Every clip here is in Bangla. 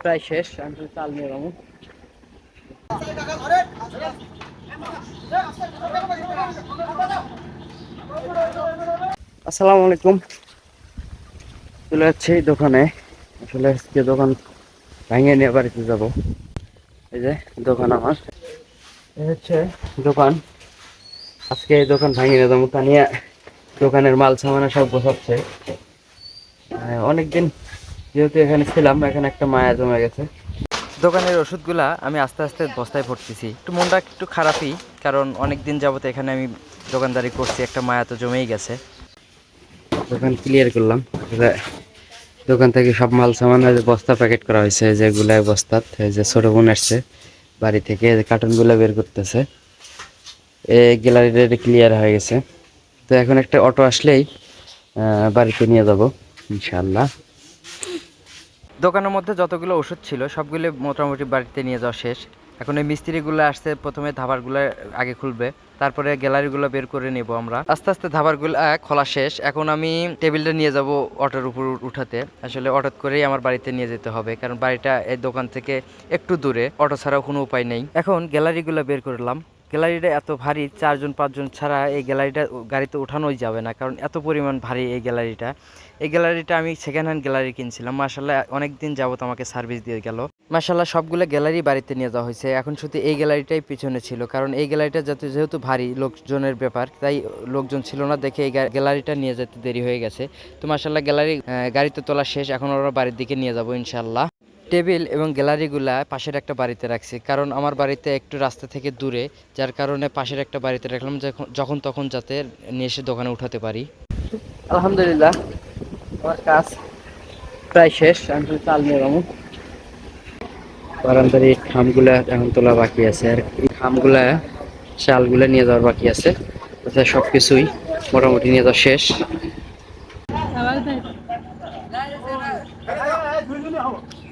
প্রায় শেষ, আমি চাল নিয়ে যাব। আসসালামু আলাইকুম। চলে যাচ্ছি দোকানে। আসলে আজকে দোকান ভেঙে নিয়ে বাড়িতে যাব। এই যে দোকান আমার। হচ্ছে দোকান। আজকে এই দোকান ভেঙে নিয়ে যাব। তা নিয়ে দোকানের মাল সামানা সব গোছাচ্ছে। অনেকদিন যেহেতু এখানে ছিলাম এখানে একটা মায়া জমে গেছে। দোকানের ওষুধগুলা আমি আস্তে আস্তে বস্তায় ভরতেছি। একটু মনটা একটু খারাপই কারণ অনেক দিন যাবত এখানে আমি দোকানদারি করছি একটা মায়া তো জমেই গেছে। দোকান ক্লিয়ার করলাম। দোকান থেকে সব মাল সামান বস্তা প্যাকেট করা হয়েছে যেগুলো বস্তা এই যে ছোট বোন আসছে বাড়ি থেকে কার্টুনগুলো বের করতেছে এই গ্যালারিটা ক্লিয়ার হয়ে গেছে। তো এখন একটা অটো আসলেই বাড়িতে নিয়ে যাব ইনশাল্লাহ দোকানের মধ্যে যতগুলো ওষুধ ছিল, সবগুলো মোটামুটি বাড়িতে নিয়ে যাওয়া শেষ। এখন এই মিস্ত্রিগুলো আসছে, প্রথমে ধাবারগুলো আগে খুলবে, তারপরে গ্যালারিগুলো বের করে নেব আমরা। আস্তে আস্তে ধাবারগুলো খোলা শেষ। এখন আমি টেবিলটা নিয়ে যাব অটোর উপর উঠাতে। আসলে অটোত করেই আমার বাড়িতে নিয়ে যেতে হবে, কারণ বাড়িটা এই দোকান থেকে একটু দূরে। অটো ছাড়াও কোনো উপায় নেই। এখন গ্যালারিগুলো বের করলাম। গ্যালারিটা এত ভারী, চারজন, পাঁচজন ছাড়া এই গ্যালারিটা গাড়িতে ওঠানোই যাবে না, কারণ এত পরিমাণ ভারী এই গ্যালারিটা। এই গ্যালারিটা আমি সেকেন্ড হ্যান্ড গ্যালারি কিনছিলাম মাসাল্লাহ অনেক দিন যাবত আমাকে সার্ভিস দিয়ে গেল। মার্শাল্লাহ সবগুলো গ্যালারি বাড়িতে নিয়ে যাওয়া হয়েছে, এখন শুধু এই গ্যালারিটাই পিছনে ছিল, কারণ এই গ্যালারিটা যাতে যেহেতু ভারী লোকজনের ব্যাপার, তাই লোকজন ছিল না দেখে এই গ্যালারিটা নিয়ে যেতে দেরি হয়ে গেছে। তো মাসাল্লাহ গ্যালারি গাড়িতে তোলা শেষ, এখন ওরা বাড়ির দিকে নিয়ে যাব ইনশাল্লাহ টেবিল এবং গ্যালারিগুলা পাশের একটা বাড়িতে রাখছি। কারণ আমার বাড়িতে একটু রাস্তা থেকে দূরে যার কারণে পাশের একটা বাড়িতে রাখলাম যখন- তখন যাতে নিয়ে এসে দোকানে উঠাতে পারি। আলহামদুলিল্লাহ আমার কাজ প্রায় শেষ আমি শুধু চাল নিয়ে যাব। বারান্দার এই খামগুলা এখন তোলা বাকি আছে আর এই খামগুলা চালগুলা নিয়ে যাওয়ার বাকি আছে। তাছাড়া সব কিছুই মোটামুটি নিয়ে যাওয়া শেষ।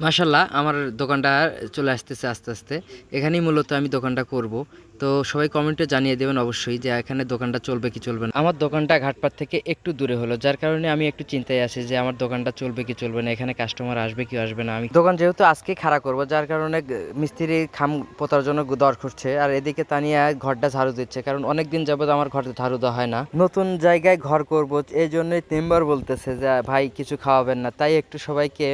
মাশাল্লাহ আমার দোকানটা চলে আসতেছে আস্তে আস্তে। এখানেই মূলত আমি দোকানটা করব। তো সবাই কমেন্টে জানিয়ে দেবেন অবশ্যই যে এখানে দোকানটা চলবে কি চলবে না। আমার দোকানটা ঘাটপাট থেকে একটু দূরে হলো, যার কারণে আমি একটু চিন্তায় আছি যে আমার দোকানটা চলবে কি চলবে না, এখানে কাস্টমার আসবে কি আসবে না। আমি দোকান যেহেতু আজকে খাড়া করব, যার কারণে মিস্ত্রি খাম পোতার জন্য দর করছে আর এদিকে তানিয়া ঘরটা ঝাড়ু দিচ্ছে, কারণ অনেক দিন যাবত আমার ঘর ঝাড়ু দেওয়া হয় না। নতুন জায়গায় ঘর করব, এই জন্যই তিনবার বলতেছে যে, ভাই, কিছু খাওয়াবেন না। তাই একটু সবাইকে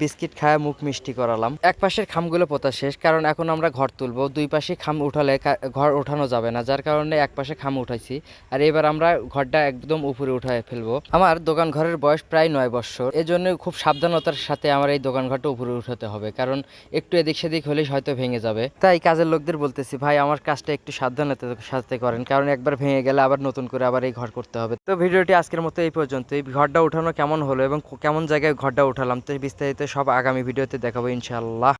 বিস্কিট খায়, মুখ মিষ্টি করালাম। এক পাশের খামগুলো পোতা শেষ, কারণ এখন আমরা ঘর তুলবো। দুই পাশে খাম উঠালে ঘর ওঠানো যাবে না, যার কারণে এক পাশে খাম উঠাইছি। আর এবার আমরা ঘরটা একদম উপরে উঠায় ফেলব। আমার দোকান ঘরের বয়স প্রায় নয় বছর। এজন্য খুব সাবধানতার সাথে আমার এই দোকান ঘরটা উপরে উঠাতে হবে, কারণ একটু এদিক সেদিক হলেই হয়তো ভেঙে যাবে। তাই কাজের লোকদের বলতেছি, ভাই, আমার কাজটা একটু সাবধানতার সাথে করেন, কারণ একবার ভেঙে গেলে আবার নতুন করে আবার এই ঘর করতে হবে। তো ভিডিওটি আজকের মতো এই পর্যন্ত এই ঘরটা উঠানো কেমন হলো এবং কেমন জায়গায় ঘরটা উঠালাম, তো বিস্তারিত সব আগামী ভিডিওতে দেখাবো ইনশাল্লাহ